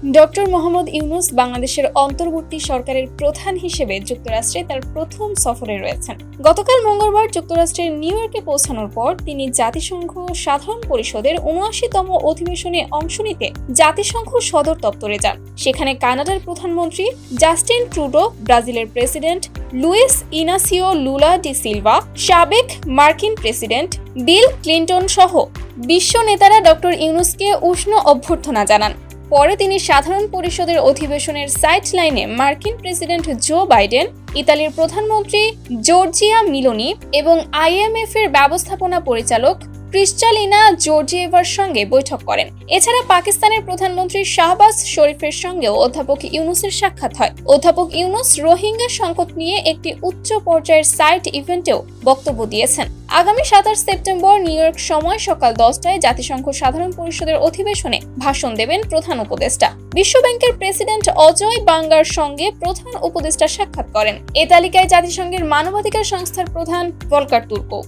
Doctor Mohammad Yunus বাংলাদেশের অন্তর্বর্তী সরকারের প্রধান হিসেবে যুক্তরাষ্ট্রে তার প্রথম সফরে রয়েছেন। গতকাল মঙ্গলবার যুক্তরাষ্ট্রের নিউ ইয়র্কে পৌঁছানোর পর তিনি জাতিসংঘ সাধারণ পরিষদের উনআশিতম অধিবেশনে অংশ নিতে জাতিসংঘ সদর দপ্তরে যান। সেখানে কানাডার প্রধানমন্ত্রী জাস্টিন ট্রুডো, ব্রাজিলের president Luiz Inacio Lula da Silva, সাবেক মার্কিন প্রেসিডেন্ট বিল ক্লিন্টন সহ বিশ্ব নেতারা ডক্টর ইউনুসকে উষ্ণ অভ্যর্থনা জানান। পরে তিনি সাধারণ পরিষদের অধিবেশনের সাইট লাইনে মার্কিন প্রেসিডেন্ট জো বাইডেন, ইতালির প্রধানমন্ত্রী জর্জিয়া মিলোনি এবং আইএমএফ এর ব্যবস্থাপনা পরিচালক ক্রিস্টালিনা জর্জিয়েভার সঙ্গে বৈঠক করেন। এছাড়া পাকিস্তানের প্রধানমন্ত্রী শাহবাজ শরীফের সঙ্গেও অধ্যাপক ইউনুসের সাক্ষাৎ হয়। অধ্যাপক ইউনুস রোহিঙ্গা সংকট নিয়ে একটি উচ্চ পর্যায়ের সাইট ইভেন্টেও বক্তব্য দিয়েছেন। আগামী সাতাশ সেপ্টেম্বর নিউ ইয়র্ক সময় সকাল দশটায় জাতিসংঘ সাধারণ পরিষদের অধিবেশনে ভাষণ দেবেন প্রধান উপদেষ্টা। বিশ্বব্যাংকের প্রেসিডেন্ট অজয় বাঙ্গার সঙ্গে প্রধান উপদেষ্টা সাক্ষাৎ করেন। এ তালিকায় জাতিসংঘের মানবাধিকার সংস্থার প্রধান ভলকার তুর্কো।